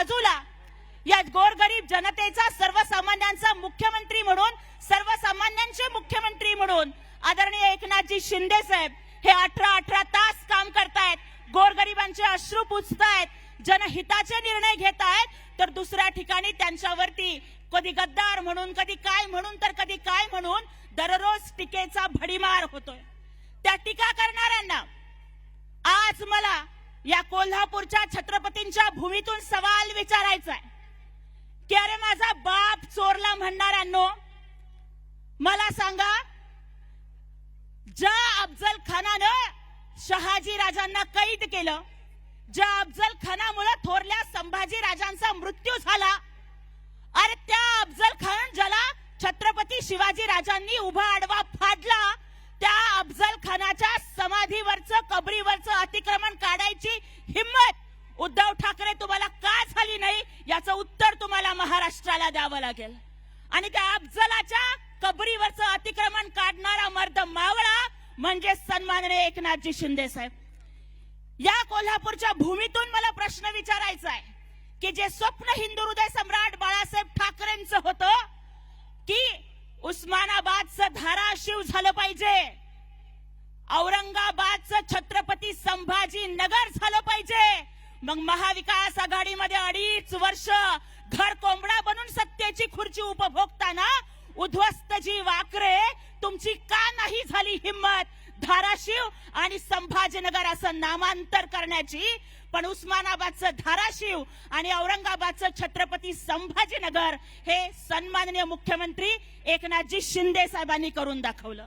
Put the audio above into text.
बाजूला. या गोरगरीब जनतेचा सर्वसामान्यांचा मुख्यमंत्री म्हणून सर्वसामान्यांचे मुख्यमंत्री म्हणून आदरणीय एकनाथजी शिंदे साहेब हे अठरा अठरा तास काम करतायत. गोरगरिबांचे अश्रू पुसतायत. जनहिताचे निर्णय घेत आहेत तर दुसऱ्या ठिकाणी त्यांच्यावरती कधी गद्दार म्हणून कधी काय म्हणून तर कधी काय म्हणून दररोज टीकेचा भडीमार होतोय. त्या टीका करणाऱ्यांना आज मला या कोल्हापूरच्या छत्रपतींच्या भूमीतून सवाल विचारायचा आहे. की अरे माझा बाप चोरला म्हणणाऱ्यांनो मला सांगा ज्या अफजल खानानं शहाजी राजांना कैद केलं ज्या अफजल खानामुळे थोरल्या संभाजी राजांचा मृत्यू झाला अरे त्या अफजल खान ज्याला छत्रपती शिवाजी राजांनी उभा आडवा फाडला त्या अफजल खानाच्या समाधीवरचं कबरीवरचं अतिक्रमण काढायची हिम्मत उद्धव ठाकरे तुम्हाला का झाली नाही? याचं उत्तर तुम्हाला महाराष्ट्राला द्यावं लागेल. आणि त्या अफजलाच्या कबरीवरचं अतिक्रमण काढणारा मर्द मावळा म्हणजे सन्माननीय एकनाथजी शिंदे साहेब. या कोल्हापूरच्या भूमीतून मला प्रश्न विचारायचा आहे की जे स्वप्न हिंदू हृदय सम्राट बाळासाहेब ठाकरेंचं होतं की उस्मानाबादचं धाराशिव झालं पाहिजे? औरंगाबादचं छत्रपती संभाजी नगर झालं पाहिजे. मग महाविकास आघाडीमध्ये अडीच वर्ष घर कोंबडा बनून सत्तेची खुर्ची उपभोगताना उद्ध्वस्त जी वाकरे तुमची का नाही झाली हिंमत? धाराशिव आणि संभाजीनगर असं नामांतर करण्याची पण उस्मानाबादचं धाराशिव आणि औरंगाबादचं छत्रपती संभाजीनगर हे सन्माननीय मुख्यमंत्री एकनाथजी शिंदे साहेबांनी करून दाखवलं.